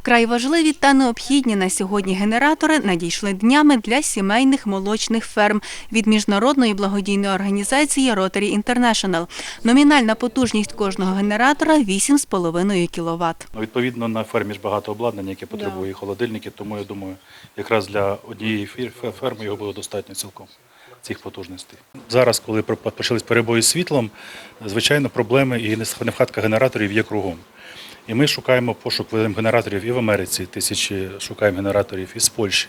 Вкрай важливі та необхідні на сьогодні генератори надійшли днями для сімейних молочних ферм від міжнародної благодійної організації Rotary International. Номінальна потужність кожного генератора 8,5 кВт. Ну, Відповідно, на фермі ж багато обладнання, яке потребує холодильники, тому я думаю, якраз для однієї ферми його було достатньо цілком цих потужностей. Зараз, коли почались перебої з світлом, звичайно, проблеми і нехватка генераторів є кругом. І ми шукаємо пошук генераторів і в Америці, тисячі шукаємо генераторів із Польщі.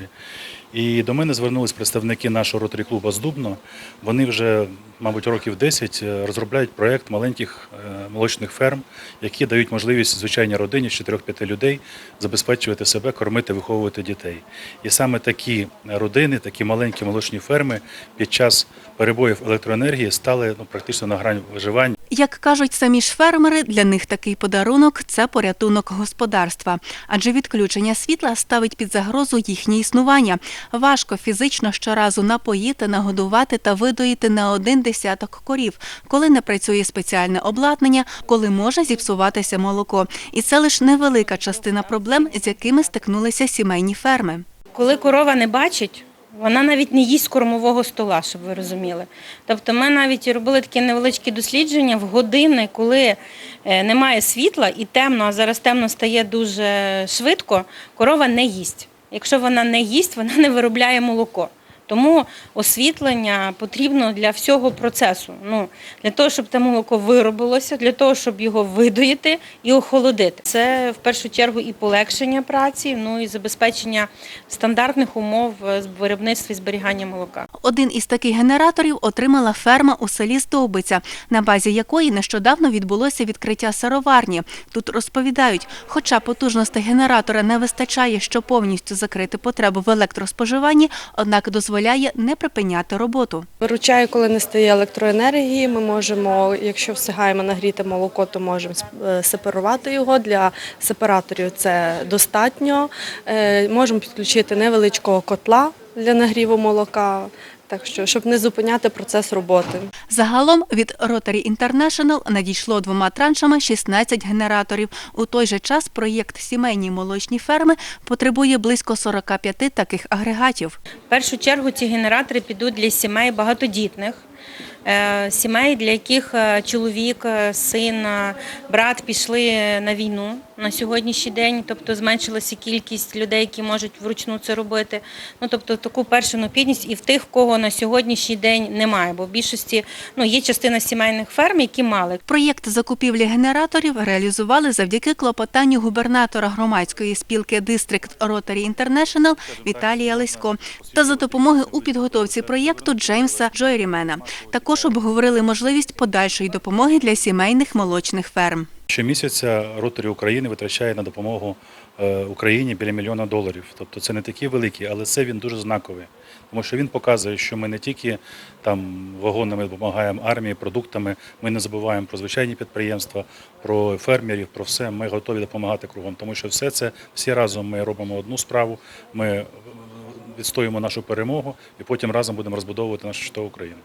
І до мене звернулись представники нашого роторі клубу з Дубно. Вони вже, мабуть, років 10 розробляють проєкт маленьких е, молочних ферм, які дають можливість звичайній родині з 4-5 людей забезпечувати себе, кормити, виховувати дітей. І саме такі родини, такі маленькі молочні ферми під час перебоїв електроенергії стали ну, практично на грань виживання. Як кажуть самі ж фермери, для них такий подарунок це порятунок господарства, адже відключення світла ставить під загрозу їхнє існування. Важко фізично щоразу напоїти, нагодувати та видоїти на один десяток корів, коли не працює спеціальне обладнання, коли може зіпсуватися молоко. І це лише невелика частина проблем, з якими стикнулися сімейні ферми. Коли корова не бачить, вона навіть не їсть кормового стола, щоб ви розуміли. Тобто ми навіть робили такі невеличкі дослідження в години, коли е, немає світла і темно, а зараз темно стає дуже швидко, корова не їсть. Якщо вона не їсть, вона не виробляє молоко. Тому освітлення потрібно для всього процесу. Ну, для того, щоб те молоко виробилося, для того, щоб його видоїти і охолодити. Це в першу чергу і полегшення праці, ну і забезпечення стандартних умов е, виробництва і зберігання молока. Один із таких генераторів отримала ферма у селі Стовбиця, на базі якої нещодавно відбулося відкриття сироварні. Тут розповідають, хоча потужностей генератора не вистачає, щоб повністю закрити потребу в електроспоживанні, однак дозволяє не припиняти роботу. Виручає, коли не стає електроенергії. Ми можемо, якщо встигаємо нагріти молоко, то можемо е, сепарувати його. Для сепараторів це достатньо. Е, Можемо підключити невеличкого котла для нагріву молока, так що щоб не зупиняти процес роботи. Загалом від Rotary International надійшло двома траншами 16 генераторів. У той же час проєкт сімейні молочні ферми потребує близько 45 таких агрегатів. В першу чергу ці генератори підуть для сімей багатодітних. е, Сімей, для яких е, чоловік, е, син, брат пішли на війну на сьогоднішній день, тобто зменшилася кількість людей, які можуть вручну це робити. Ну тобто таку першу необхідність і в тих, кого на сьогоднішній день немає, бо в більшості ну є частина сімейних ферм, які мали. Проєкт закупівлі генераторів реалізували завдяки клопотанню губернатора громадської спілки District Rotary International Віталія Лесько та за допомоги у підготовці проєкту Джеймса Джойрімена. Також обговорили можливість подальшої допомоги для сімейних молочних ферм. Щомісяця Ротарі України витрачає на допомогу е, Україні біля мільйона доларів. Тобто це не такі великі, але це він дуже знаковий. Тому що він показує, що ми не тільки там вагонами допомагаємо армії, продуктами, ми не забуваємо про звичайні підприємства, про фермерів, про все. Ми готові допомагати кругом. Тому що все це всі разом ми робимо одну справу. Ми е, відстоюємо нашу перемогу і потім разом будемо розбудовувати нашу що Україну.